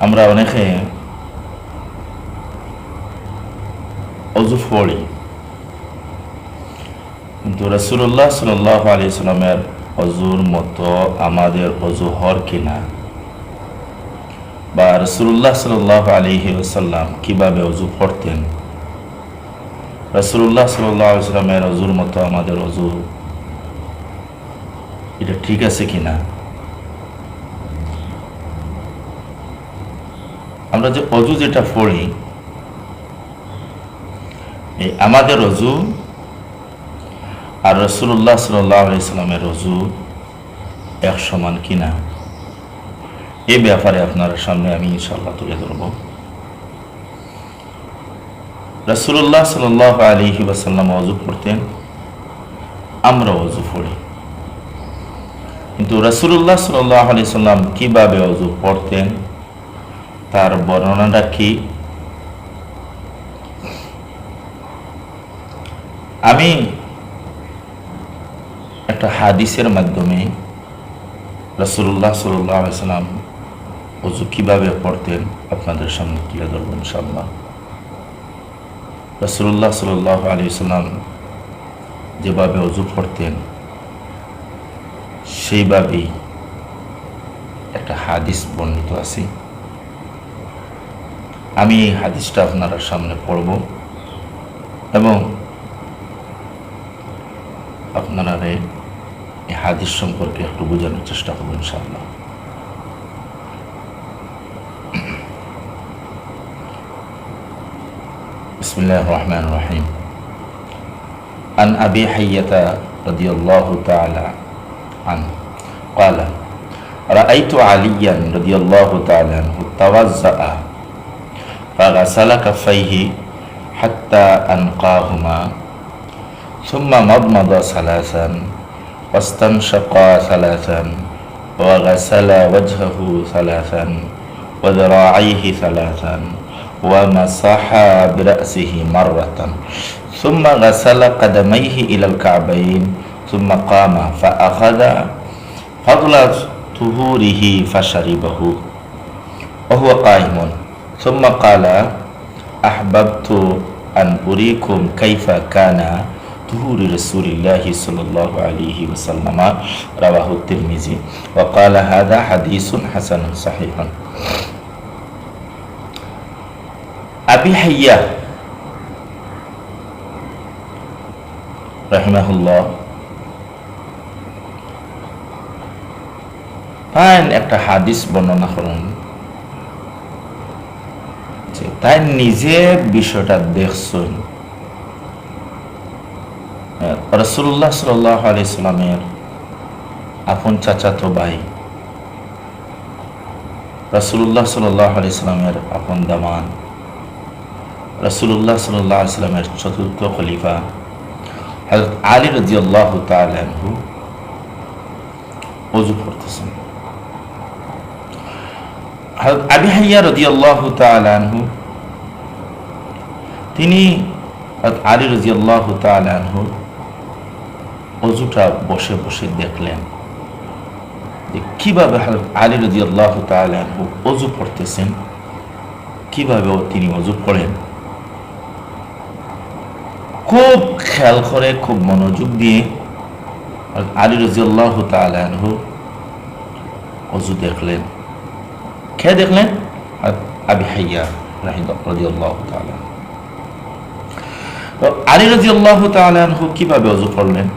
আমরা অনেকে অজু পড়ি। কিন্তু রসুল্লাহ সাল্লাহ আলি সাল্লামের অজুর মতো আমাদের অজু হর কিনা বা রসুল্লাহ সাল্লাহ আলহি সাল্লাম কীভাবে অজু পড়তেন? রসুল্লাহ সাল্লাহ সাল্লামের অজুর মতো আমাদের অজু এটা ঠিক আছে কিনা আমরা যে অজু যেটা পড়ি আমাদের অজু আর রসুল্লাহ সাল্লামের অজু এক সমান কিনা এ ব্যাপারে আপনার সামনে আমি ইনশাল্লাহ তুলে ধরব। রসুল্লাহ সাল আলী ওয়াসাল্লাম অজু পড়তেন, আমরা অজু পড়ি। কিন্তু রসুল্লাহ সাল্লাহ আলি সাল্লাম কীভাবে অজু পড়তেন? তার বর্ণনাটা কি? আমি একটা হাদিসের মাধ্যমে রসুল্লাহ সাল্লাম অজু কীভাবে পড়তেন আপনাদের সামনে তুলে ধরব ইনশাল্লাহ রসুল্লাহ সাল আলী সাল্লাম যেভাবে অজু পড়তেন সেইভাবেই একটা হাদিস বর্ণিত আছে। আমি এই হাদিসটা আপনারা সামনে পড়ব এবং আপনারা এই হাদিস সম্পর্কে একটু বোঝানোর চেষ্টা করবেন ইনশাআল্লাহ بسم الله الرحمن الرحيم عن أبي حية رضي الله تعالى عنه قال رأيت عليا رضي الله تعالى عنه توزأ فغسل كفيه حتى أنقاهما. ثم مضمض ثلاثا واستنشق ثلاثا وغسل وجهه ثلاثا وذراعيه ثلاثا ومسح برأسه مرة. ثم غسل قدميه إلى الكعبين ثم قام فأخذ فضل طهوره فشربه وهو قائم. ثم قال أحببت أن أريكم كيف كان طهور رسول الله صلى الله عليه وسلم رواه الترمذي وقال هذا حديث حسن صحيح أبي حية رحمه الله ফাইন একটা হাদিস বর্ণনা করুন যে তাই নিজে বিষয়টা দেখছেন। রসুল্লাহ সাল্লামের আপন চাচাতো ভাই। রসুল্লাহ সাল্লামের আপন দামান। রসুল্লাহ সাল্লাহ সাল্লামের চতুর্থ খলিফা। হজরত আলী রাজি আল্লাহ তালু অজু পড়তেছেন হজরত আবি হাইয়া রদি আল্লাহ তালু তিনি আলী রাজি আল্লাহ তালু অজুটা বসে বসে দেখলেন যে কীভাবে আলী রাজি আল্লাহ তালু অজু পড়তেছেন, কীভাবে তিনি অজু পড়েন খুব খেয়াল করে, খুব মনোযোগ দিয়ে আলী রাজিউল্লাহ তালু অজু দেখলেন। খেয়ে দেখলেন আবি হাইয়া রাহিদ রাজিউল্লাহ আলী রাজিউল্লাহ তালু কীভাবে অজু করলেন?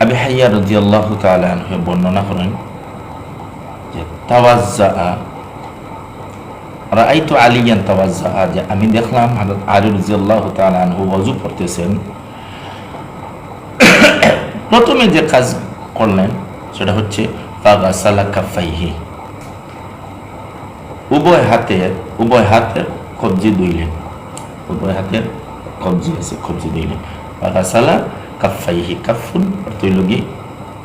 আবি হাইয়া রাজিউল্লাহ তালু বর্ণনা করেন আমি দেখলাম করতেছেন। প্রথমে যে কাজ করলেন সেটা হচ্ছে উভয় হাতে উভয় হাতের কবজি দুইলেন। উভয় হাতের কবজি আছে কবজি দুইলেন ফাগাসালা কাফাইহি কাফুন তৈলগি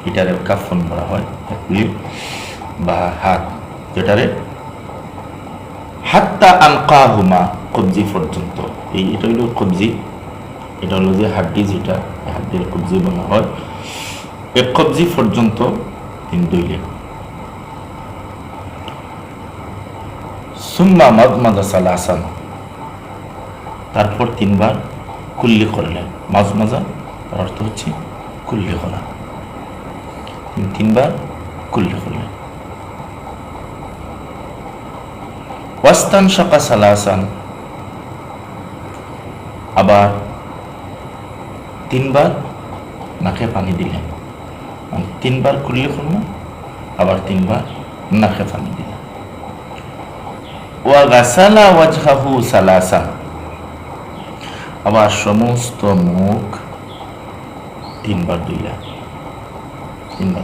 এটারে কাফুন বলা হয় বা হাত যেটারে হাত্তা আনকাহুমা কবজি পর্যন্ত এই এটা হলো কবজি এটা হলো যে হাড্ডি যেটা হাড্ডির কবজি বলা হয় এই কবজি পর্যন্ত তিনি দইলেন সুম্মা মদ মাদা সালাসান তারপর তিনবার কুল্লি করলেন। মাঝ মাজা তার অর্থ হচ্ছে কুল্লি করা। তিনি তিনবার কুল্লি করলেন। ওয়াস্তান শাকা সালাসান। আবার তিনবার নাকে পানি দিলেন। মানে তিনবার কুল্লি করলেন, আবার তিনবার নাকে পানি দিলেন। ওয়া গাসালা ওয়াজহাহু সালাসা আবার সমস্ত মুখ তিনবার ধুইলেন তিনবার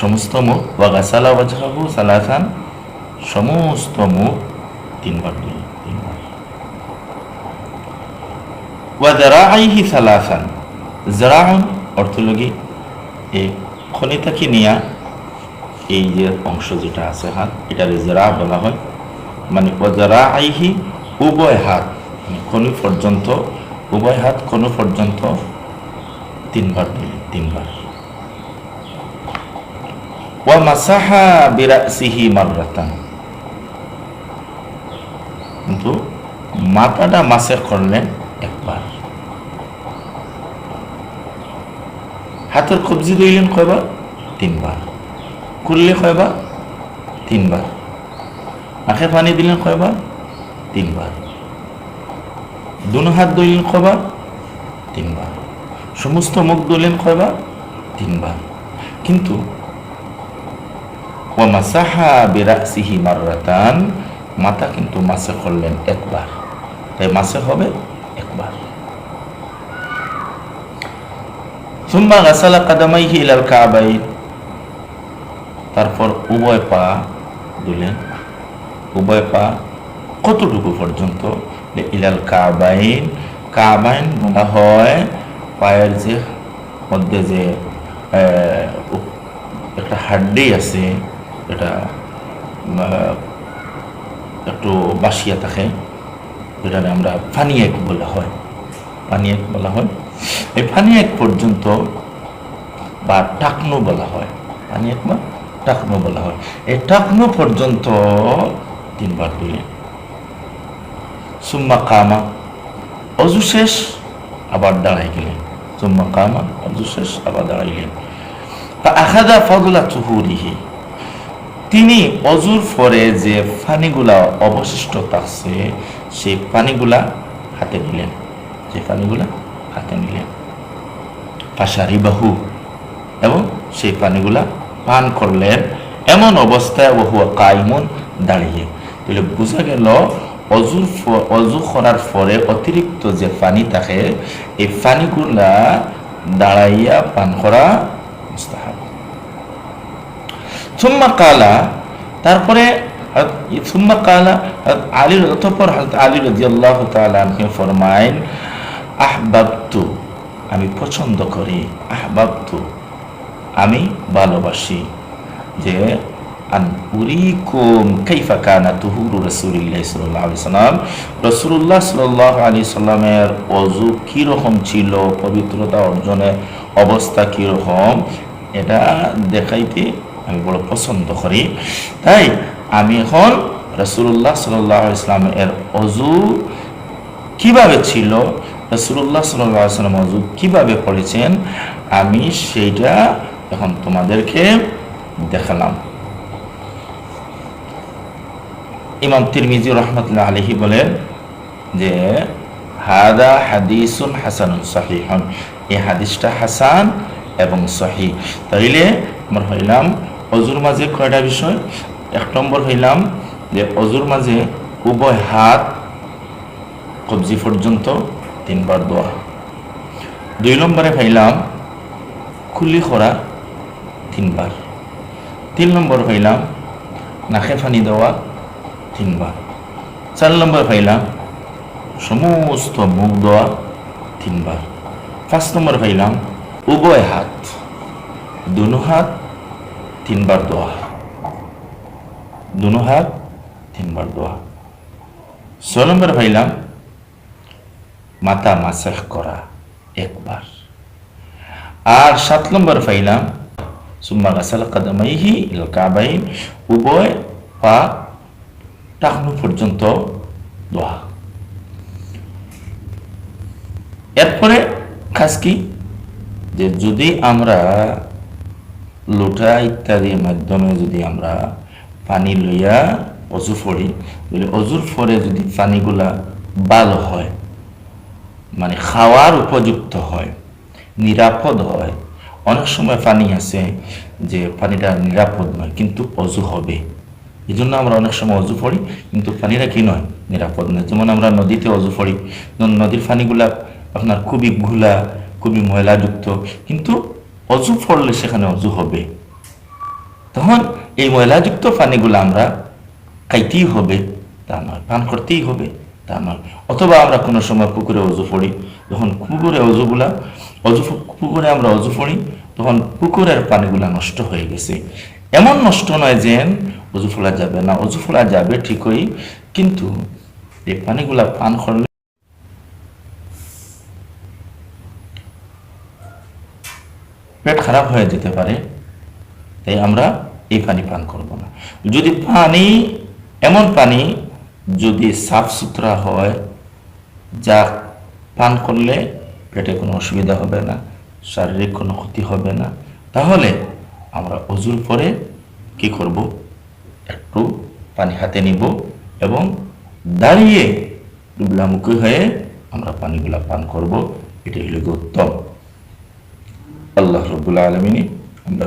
সমস্ত মুখ, ওয়া গাসালা ওয়াজহাহু সালাসান, সমস্ত মুখ তিনবার ধুইলেন তিনবার। ওয়া যারাইহি সালাসান জারাউন অর্থ লগি এই খনিতাকে নিয়া এই যে অংশ যেটা আছে হাত এটা জেরা বলা হয়। মানে ওজারা আইহি উভয় হাত। কনু পর্যন্ত, উভয় হাত কনু পর্যন্ত তিনবার দিলেন তিনবার। ওয়া মাসাহা বিরাসিহি মাররাতান। কিন্তু মাথাটা করলেন একবার। হাতের কবজি দিলেন কয়বার? তিনবার। করলে কয়বার? তিনবার। আখে পানি দিলেন কয়বার? তিনবার। দুনো হাত ধরলেন কয়বার তিনবার। সমস্ত মুখ ধরলেন কয়বার তিনবার। কিন্তু মাথা কিন্তু মাসে করলেন একবার। তাই মাসে হবে একবার। তারপর উভয় পা দিলেন। উভয় পা কতটুকু পর্যন্ত? ইলাল কাবাইন। কাবাইন বলা হয় পায়ের যে মধ্যে যে একটা হাড্ডি আছে, এটা একটু বাসিয়া থাকে, যেটাকে আমরা ফানিয়েক বলা হয়। ফানিয়েক বলা হয়। এই ফানিয়েক পর্যন্ত বা টাকনো বলা হয়। ফানিয়েক বা টাকনো বলা হয়। এই টাকনো পর্যন্ত তিনবার দিলেন। সুম্মা কামা। অজু শেষ, আবার দাঁড়াই গেলেন। সুম্মা কামা, অজু শেষ, আবার দাঁড়াইলেন আখাদা ফদলা চুহুরিহি তিনি অজুর পরে যে পানিগুলা অবশিষ্ট থাকছে সেই পানিগুলা হাতে নিলেন। যে পানিগুলা হাতে নিলেন। পাশারি বাহু এবং সেই পানিগুলা পান করলেন। এমন অবস্থায় বহুয়া কাইমন দাঁড়িয়ে। তাহলে বোঝা গেল অজুর অজু করার পরে অতিরিক্ত যে পানি থাকে, এই পানিগুলা দাঁড়াইয়া পান করা মুস্তাহাব। সুম্মা কালা, তারপরে সুম্মা কালা, আলী, অতঃপর আলী রাদিয়াল্লাহু তাআলা আনহু ফরমায়েন, আহবাবতু, আমি পছন্দ করি, আহবাবতু, আমি ভালোবাসি যে আন উরিকুম কাইফা কানা তুহুরু রাসূলিল্লাহ সাল্লাল্লাহু আলাইহি সাল্লাম রাসূলুল্লাহ সাল্লাল্লাহু আলাইহি সাল্লামের অজু কি রকম ছিল? পবিত্রতা অর্জনের অবস্থা কি রকম এটা দেখাইতে আমি বড় পছন্দ করি। তাই আমি এখন রাসূলুল্লাহ সাল্লাল্লাহু আলাইহি সাল্লামের অজু কীভাবে ছিল? রসুল্লাহ সাল্লাম অজু কীভাবে পড়েছেন আমি সেইটা এখন তোমাদেরকে দেখালাম। ইমাম তিরমিজি রহমতুল্লাহ আলহি বলেন যে, হাদা হাদিসুন হাসানুন সহিহন। এই হাদিসটা হাসান এবং সহি তাইলে আমরা হইলাম অজুর মাঝে কয়টা বিষয়? এক নম্বর হইলাম যে, অজুর মাঝে উভয় হাত কবজি পর্যন্ত তিনবার দোয়া। দুই নম্বরে পাইলাম খুলি খরা তিনবার। তিন নম্বর হইলাম নাকে ফানি দেওয়া তিনবার। চার নম্বর পাইলাম সমস্ত মুখ দেওয়া তিনবার। পাঁচ নম্বর পাইলাম উভয় হাত, দুনো হাত, তিনবার দোয়া দুনো হাত, তিনবার দোয়া ছয় নম্বর পাইলাম মাথা মাসাহ করা একবার। আর সাত নম্বর পাইলাম সুম্মা গাসাল কাদামাইহি ইল উভয় পা টাকনো পর্যন্ত দোয়া। এরপরে খাস কি? যে যদি আমরা লোটা ইত্যাদির মাধ্যমে যদি আমরা পানি লইয়া অজু ফড়ি, তাহলে অজুর ফরে যদি পানিগুলা ভালো হয় মানে খাওয়ার উপযুক্ত হয়, নিরাপদ হয়, অনেক সময় পানি আছে যে পানিটা নিরাপদ নয়, কিন্তু অজু হবে। এই জন্য আমরা অনেক সময় অজু পড়ি, কিন্তু পানিরা কি নয়? নিরাপদ নয়। যেমন আমরা নদীতে অজু পড়ি নদীর পানিগুলা আপনার খুবই ঘুলা, খুবই ময়লাযুক্ত, কিন্তু অজু পড়লে সেখানে অজু হবে। তখন এই ময়লাযুক্ত পানিগুলো আমরা খাইতেই হবে, তা নয়। পান করতেই হবে, তা নয়। অথবা আমরা কোনো সময় পুকুরে অজু পড়ি, যখন পুকুরে অজুগুলা, অজু পুকুরে আমরা অজু পড়ি তখন পুকুরের পানিগুলা নষ্ট হয়ে গেছে। এমন নষ্ট নয় যে অজু ফোলা যাবে না অজু ফোলা যাবে ঠিকই, কিন্তু এই পানিগুলা পান করলে পেট খারাপ হয়ে যেতে পারে, তাই আমরা এই পানি পান করব না। যদি পানি, এমন পানি যদি সাফ সুতরা হয়, যা পান করলে পেটে কোনো অসুবিধা হবে না। শারীরিক কোনো ক্ষতি হবে না। তাহলে আমরা অজুর পরে কি করব? একটু পানি হাতে নিব এবং দাঁড়িয়ে ডুবলামুখী হয়ে আমরা পানিগুলা পান করব। এটাই হলো উত্তম। আল্লাহ রবুল্লা আলমিনী আমরা